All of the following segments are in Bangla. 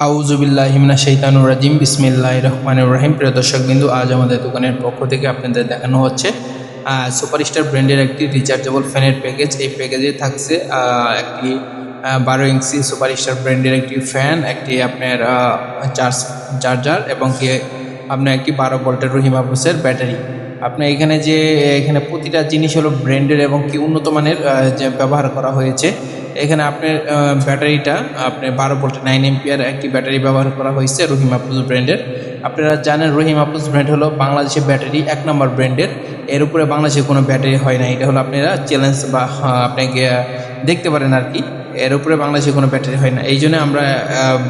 আউজুবিল্লাহিমিনা শৈতানুর রাজিম। বিসমিল্লাহ রহমান রহিম। প্রিয় দর্শক বিন্দু, আজ আমাদের দোকানের পক্ষ থেকে আপনাদের দেখানো হচ্ছে সুপারস্টার ব্র্যান্ডের একটি রিচার্জেবল ফ্যানের প্যাকেজ এই প্যাকেজে থাকছে একটি বারো ইঞ্চি সুপারস্টার ব্র্যান্ডের একটি ফ্যান একটি আপনার চার্জ চার্জার এবং কি, আপনার একটি বারো ভোল্টের রহিম ব্যাটারি। আপনার এখানে যে, এখানে প্রতিটা জিনিস হলো ব্র্যান্ডের এবং কি উন্নত মানের যে ব্যবহার করা হয়েছে এখানে আপনার ব্যাটারিটা আপনার বারো ভোল্ট নাইন এমপিয়ার একটি ব্যাটারি ব্যবহার করা হয়েছে রহিম আপুজ ব্র্যান্ডের। আপনারা জানেন রহিম আপুজ ব্র্যান্ড হলো বাংলাদেশের ব্যাটারি এক নম্বর ব্র্যান্ডের। এর উপরে বাংলাদেশে কোনো ব্যাটারি হয় না এটা হলো আপনারা চ্যালেঞ্জ বা আহ, আপনাকে দেখতে পারেন আর কি। এর উপরে বাংলাদেশে কোনো ব্যাটারি হয় না এই জন্য আমরা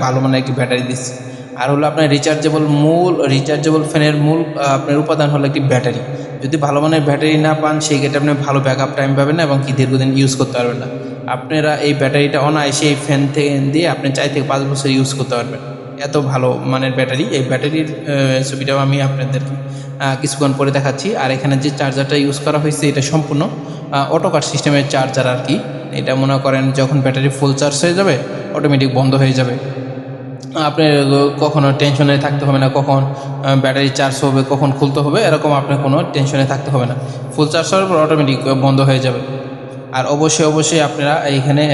ভালো মানের একটি ব্যাটারি দিচ্ছি। আর হলো আপনার রিচার্জেবল মূল রিচার্জেবল ফ্যানের মূল আপনার উপাদান হলো একটি ব্যাটারি। যদি ভালো মানের ব্যাটারি না পান সেই ক্ষেত্রে আপনি ভালো ব্যাকআপ টাইম পাবেন না এবং কি দীর্ঘদিন ইউজ করতে পারবেন না। আপনারা এই ব্যাটারিটা অনায়াসে এই ফ্যান থেকে দিয়ে আপনি চার থেকে পাঁচ বছর ইউজ করতে পারবেন। এত ভালো মানের ব্যাটারি। এই ব্যাটারির ছবিটাও আমি আপনাদের কিছুক্ষণ পরে দেখাচ্ছি। আর এখানে যে চার্জারটা ইউজ করা হয়েছে, এটা সম্পূর্ণ অটো কাট সিস্টেমের চার্জার আর কি। এটা মনে করেন যখন ব্যাটারি ফুল চার্জ হয়ে যাবে অটোমেটিক বন্ধ হয়ে যাবে। আপনার কখনো টেনশনে থাকতে হবে না, কখন ব্যাটারি চার্জ হবে, কখন খুলতে হবে, এরকম আপনার কোনো টেনশনে থাকতে হবে না। ফুল চার্জ হওয়ার পর অটোমেটিক বন্ধ হয়ে যাবে। আর অবশ্যই অবশ্যই আপনারা এইখানে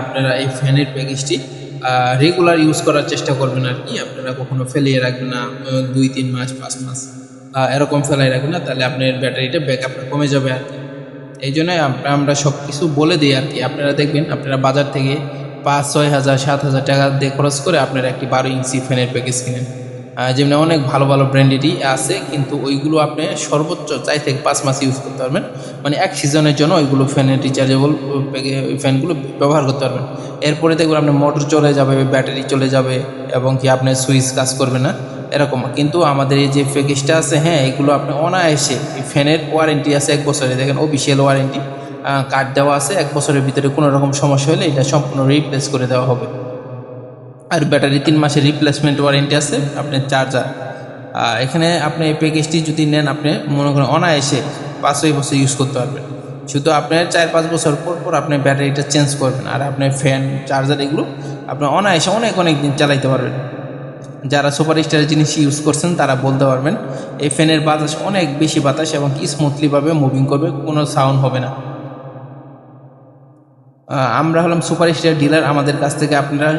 আপনারা এই ফ্যানের প্যাকেজটি রেগুলার ইউজ করার চেষ্টা করবেন আর কি। আপনারা কখনো ফেলিয়ে রাখবেন না দুই, তিন মাস, পাঁচ মাস এরকম ফেলাই রাখবেন না, তাহলে আপনার ব্যাটারিটা ব্যাকআপটা কমে যাবে আর কি। এই জন্য আমরা সব কিছু বলে দিই আর কি। আপনারা দেখবেন, আপনারা বাজার থেকে পাঁচ, ছয় হাজার, সাত হাজার টাকা দিয়ে খরচ করে আপনারা একটি বারো ইঞ্চি ফ্যানের প্যাকেজ কিনেন। যেমনি অনেক ভালো ভালো ব্র্যান্ডেরই আছে, কিন্তু ওইগুলো আপনি সর্বোচ্চ চাই থেকে পাঁচ মাস ইউজ করতে পারবেন। মানে এক সিজনের জন্য ওইগুলো ফ্যানের রিচার্জেবল ফ্যানগুলো ব্যবহার করতে পারবেন। এরপরে দেখবেন আপনার মোটর চলে যাবে ব্যাটারি চলে যাবে, এবং কি আপনার সুইচ কাজ করবে না, এরকম। কিন্তু আমাদের এই যে প্যাকেজটা আছে হ্যাঁ এগুলো আপনি অনায়াসে ফ্যানের ওয়ারেন্টি আছে এক বছরে। দেখেন অফিসিয়াল ওয়ারেন্টি কার্ড দেওয়া আছে, এক বছরের ভিতরে কোনো রকম সমস্যা হলে এটা সম্পূর্ণ রিপ্লেস করে দেওয়া হবে। আর ব্যাটারি তিন মাসের রিপ্লেসমেন্ট ওয়ারেন্টি আছে আপনার চার্জার এখানে আপনি এই প্যাকেজটি যদি নেন, আপনি মনে করেন অনায়াসে পাঁচ ছয় বছর ইউজ করতে পারবেন। শুধু আপনার চার পাঁচ বছর পর পর আপনি ব্যাটারিটা চেঞ্জ করবেন। আর আপনার ফ্যান চার্জার এগুলো আপনি অনায়াসে অনেক অনেক দিন চালাইতে পারবেন। যারা সুপার স্টারের জিনিস ইউজ করছেন, তারা বলতে পারবেন, এই ফ্যানের বাতাস অনেক বেশি বাতাস এবং স্মুথলিভাবে মুভিং করবে, কোনো সাউন্ড হবে না। আমরা হলাম সুপার স্টার ডিলার আমাদের কাছ থেকে আপনারা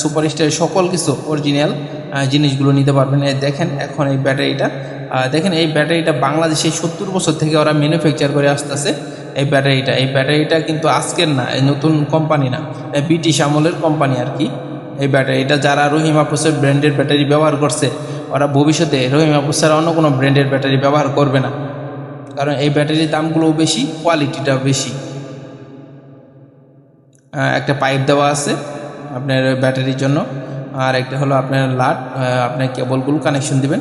সুপার স্টারের সকল কিছু অরিজিনাল জিনিসগুলো নিতে পারবেন। দেখেন এখন এই ব্যাটারিটা। দেখেন এই ব্যাটারিটা বাংলাদেশে সত্তর বছর থেকে ওরা ম্যানুফ্যাকচার করে আসতেছে এই ব্যাটারিটা। এই ব্যাটারিটা কিন্তু আজকের না, এই নতুন কোম্পানি না ব্রিটিশ আমলের কোম্পানি আর কি। এই ব্যাটারিটা যারা রহিম আপুসের ব্র্যান্ডের ব্যাটারি ব্যবহার করছে, ওরা ভবিষ্যতে রহিম আপুস ছাড়া অন্য কোনো ব্র্যান্ডের ব্যাটারি ব্যবহার করবে না। কারণ এই ব্যাটারির দামগুলোও বেশি কোয়ালিটিটাও বেশি। একটা পাইপ দেওয়া আছে আপনার ব্যাটারির জন্য। আর একটা হলো আপনার লাট আপনার কেবলগুলো কানেকশন দিবেন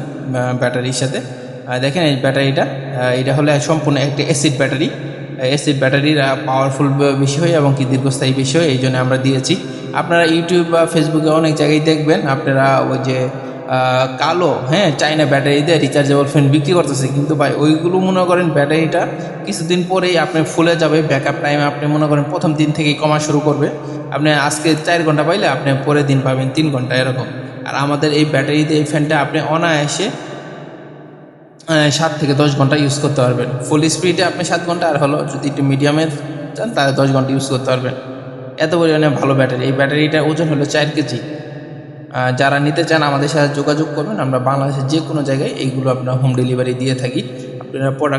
ব্যাটারির সাথে। দেখেন এই ব্যাটারিটা এটা হলো সম্পূর্ণ একটা অ্যাসিড ব্যাটারি অ্যাসিড ব্যাটারির পাওয়ারফুল বেশি হয় এবং কি দীর্ঘস্থায়ী বেশি হয়, এই জন্য আমরা দিয়েছি। আপনারা ইউটিউব বা ফেসবুকে অনেক জায়গায় দেখবেন, আপনারা ওই যে কালো হ্যাঁ চাইনা ব্যাটারি দিয়ে রিচার্জেবল ফ্যান বিক্রি করতেছে। কিন্তু ভাই, ওইগুলো মনে করেন ব্যাটারিটা কিছুদিন পরেই আপনি ফুলে যাবে ব্যাকআপ টাইমে আপনি মনে করেন প্রথম দিন থেকেই কমা শুরু করবে। আপনি আজকে চার ঘণ্টা পাইলে আপনি পরের দিন পাবেন তিন ঘণ্টা, এরকম। আর আমাদের এই ব্যাটারিতে এই ফ্যানটা আপনি অনায়াসে সাত থেকে দশ ঘণ্টা ইউজ করতে পারবেন। ফুল স্পিডে আপনি সাত ঘণ্টা, আর হলো যদি একটু মিডিয়ামে চান তাহলে দশ ঘণ্টা ইউজ করতে পারবেন। এত পরিমাণে ভালো ব্যাটারি এই ব্যাটারিটার ওজন হলো চার কেজি। যারা নিতে চান আমাদের সাথে যোগাযোগ করবেন, আমরা বাংলাদেশের যে কোনো জায়গায় এইগুলো আপনার হোম ডেলিভারি দিয়ে থাকি। আপনারা প্রোডাক্ট